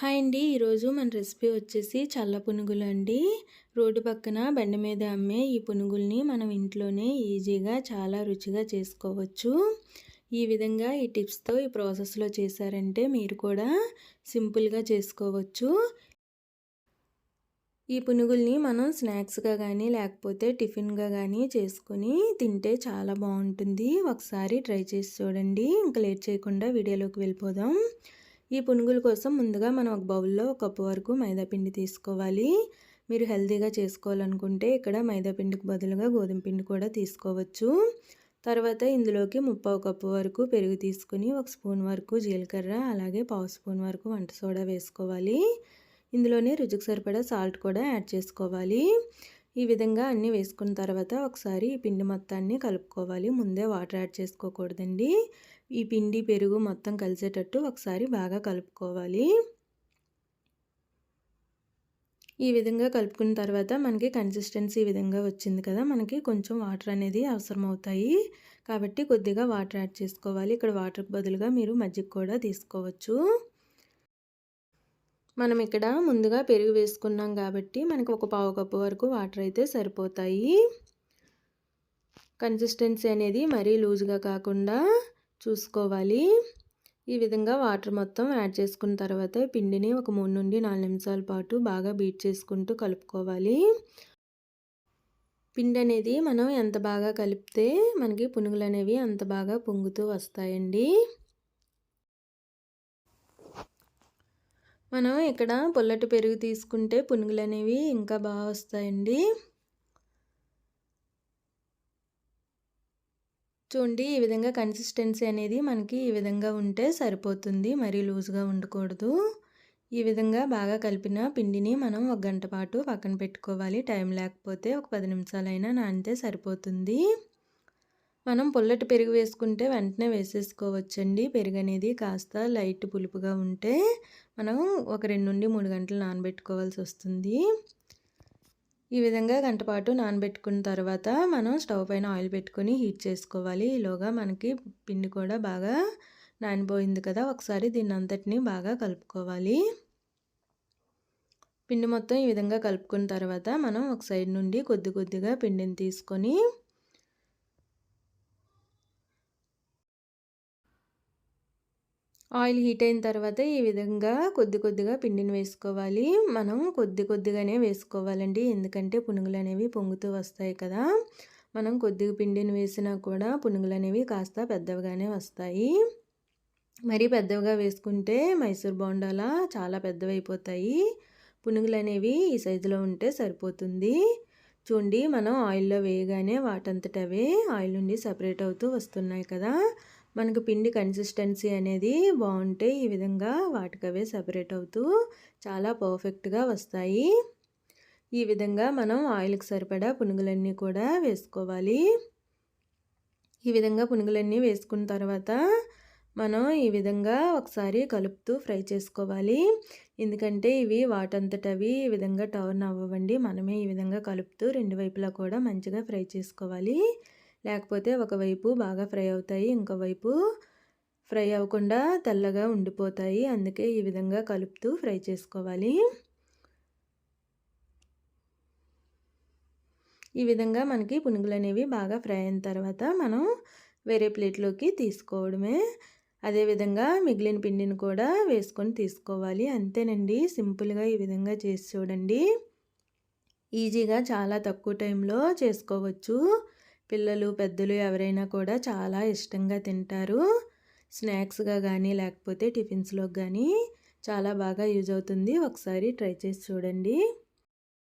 Hi అండి. ఈరోజు మన రెసిపీ వచ్చేసి చల్ల పునుగులు అండి. రోడ్డు పక్కన బండి మీద అమ్మే ఈ పునుగుల్ని మనం ఇంట్లోనే ఈజీగా చాలా రుచిగా చేసుకోవచ్చు. ఈ విధంగా ఈ టిప్స్తో ఈ ప్రాసెస్లో చేశారంటే మీరు కూడా సింపుల్గా చేసుకోవచ్చు. ఈ పునుగుల్ని మనం స్నాక్స్గా కానీ లేకపోతే టిఫిన్గా కానీ చేసుకొని తింటే చాలా బాగుంటుంది. ఒకసారి ట్రై చేసి చూడండి. ఇంకా లేట్ చేయకుండా వీడియోలోకి వెళ్ళిపోదాం. ఈ పునుగుల కోసం ముందుగా మనం ఒక బౌల్లో ఒక కప్పు వరకు మైదాపిండి తీసుకోవాలి. మీరు హెల్తీగా చేసుకోవాలనుకుంటే ఇక్కడ మైదాపిండికి బదులుగా గోధుమ పిండి కూడా తీసుకోవచ్చు. తర్వాత ఇందులోకి ముప్పావు కప్పు వరకు పెరుగు తీసుకుని ఒక స్పూన్ వరకు జీలకర్ర అలాగే పావు స్పూన్ వరకు వంట సోడా వేసుకోవాలి. ఇందులోనే రుచికి సరిపడా సాల్ట్ కూడా యాడ్ చేసుకోవాలి. ఈ విధంగా అన్నీ వేసుకున్న తర్వాత ఒకసారి ఈ పిండి మొత్తాన్ని కలుపుకోవాలి. ముందే వాటర్ యాడ్ చేసుకోకూడదండి. ఈ పిండి పెరుగు మొత్తం కలిసేటట్టు ఒకసారి బాగా కలుపుకోవాలి. ఈ విధంగా కలుపుకున్న తర్వాత మనకి కన్సిస్టెన్సీ ఈ విధంగా వచ్చింది కదా మనకి కొంచెం వాటర్ అనేది అవసరం అవుతాయి కాబట్టి కొద్దిగా వాటర్ యాడ్ చేసుకోవాలి. ఇక్కడ వాటర్కి బదులుగా మీరు మజ్జిగ కూడా తీసుకోవచ్చు. మనం ఇక్కడ ముందుగా పెరుగు వేసుకున్నాం కాబట్టి మనకు ఒక పావు కప్పు వరకు వాటర్ అయితే సరిపోతాయి. కన్సిస్టెన్సీ అనేది మరీ లూజ్గా కాకుండా చూసుకోవాలి. ఈ విధంగా వాటర్ మొత్తం యాడ్ చేసుకున్న తర్వాత పిండిని ఒక మూడు నుండి నాలుగు నిమిషాల పాటు బాగా బీట్ చేసుకుంటూ కలుపుకోవాలి. పిండి అనేది మనం ఎంత బాగా కలిపితే మనకి పునుగులు అనేవి అంత బాగా పొంగుతూ వస్తాయండి. మనం ఇక్కడ పొల్లటి పెరుగు తీసుకుంటే పునుగులు అనేవి ఇంకా బాగా వస్తాయండి. చూడండి ఈ విధంగా కన్సిస్టెన్సీ అనేది మనకి ఈ విధంగా ఉంటే సరిపోతుంది. మరీ లూజ్గా ఉండకూడదు. ఈ విధంగా బాగా కలిపిన పిండిని మనం ఒక గంట పాటు పక్కన పెట్టుకోవాలి. టైం లేకపోతే ఒక పది నిమిషాలైనా నానితే సరిపోతుంది. మనం పొల్లటి పెరుగు వేసుకుంటే వెంటనే వేసేసుకోవచ్చండి. పెరుగు అనేది కాస్త లైట్ పులుపుగా ఉంటే మనం ఒక రెండు నుండి మూడు గంటలు నానబెట్టుకోవాల్సి వస్తుంది. ఈ విధంగా గంటపాటు నానబెట్టుకున్న తర్వాత మనం స్టవ్ పైన ఆయిల్ పెట్టుకొని హీట్ చేసుకోవాలి. ఈలోగా మనకి పిండి కూడా బాగా నానిపోయింది కదా ఒకసారి దీన్ని అంతటిని బాగా కలుపుకోవాలి. పిండి మొత్తం ఈ విధంగా కలుపుకున్న తర్వాత మనం ఒక సైడ్ నుండి కొద్ది కొద్దిగా పిండిని తీసుకొని ఆయిల్ హీట్ అయిన తర్వాత ఈ విధంగా కొద్ది కొద్దిగా పిండిని వేసుకోవాలి. మనం కొద్ది కొద్దిగానే వేసుకోవాలండి. ఎందుకంటే పునుగులు అనేవి పొంగుతూ వస్తాయి కదా. మనం కొద్దిగా పిండిని వేసినా కూడా పునుగులు అనేవి కాస్త పెద్దవిగానే వస్తాయి. మరీ పెద్దవిగా వేసుకుంటే మైసూర్ బోండాలా చాలా పెద్దవైపోతాయి. పునుగులు అనేవి ఈ సైజులో ఉంటే సరిపోతుంది. చూడండి మనం ఆయిల్లో వేయగానే వాటంతటవే ఆయిల్ నుండి సపరేట్ అవుతూ వస్తున్నాయి కదా. మనకు పిండి కన్సిస్టెన్సీ అనేది బాగుంటే ఈ విధంగా వాటికవే సపరేట్ అవుతూ చాలా పర్ఫెక్ట్గా వస్తాయి. ఈ విధంగా మనం ఆయిల్కి సరిపడా పునుగులన్నీ కూడా వేసుకోవాలి. ఈ విధంగా పునుగులన్నీ వేసుకున్న తర్వాత మనం ఈ విధంగా ఒకసారి కలుపుతూ ఫ్రై చేసుకోవాలి. ఎందుకంటే ఇవి వాటంతటవి ఈ విధంగా టర్న్ అవ్వండి మనమే ఈ విధంగా కలుపుతూ రెండు వైపులా కూడా మంచిగా ఫ్రై చేసుకోవాలి. లేకపోతే ఒకవైపు బాగా ఫ్రై అవుతాయి ఇంకోవైపు ఫ్రై అవ్వకుండా తెల్లగా ఉండిపోతాయి. అందుకే ఈ విధంగా కలుపుతూ ఫ్రై చేసుకోవాలి. ఈ విధంగా మనకి పునుగులు అనేవి బాగా ఫ్రై అయిన తర్వాత మనం వేరే ప్లేట్లోకి తీసుకోవడమే. అదేవిధంగా మిగిలిన పిండిని కూడా వేసుకొని తీసుకోవాలి. అంతేనండి. సింపుల్గా ఈ విధంగా చేసి చూడండి. ఈజీగా చాలా తక్కువ టైంలో చేసుకోవచ్చు. పిల్లలు పెద్దలు ఎవరైనా కూడా చాలా ఇష్టంగా తింటారు. స్నాక్స్గా కానీ లేకపోతే టిఫిన్స్లో కానీ చాలా బాగా యూజ్ అవుతుంది. ఒకసారి ట్రై చేసి చూడండి.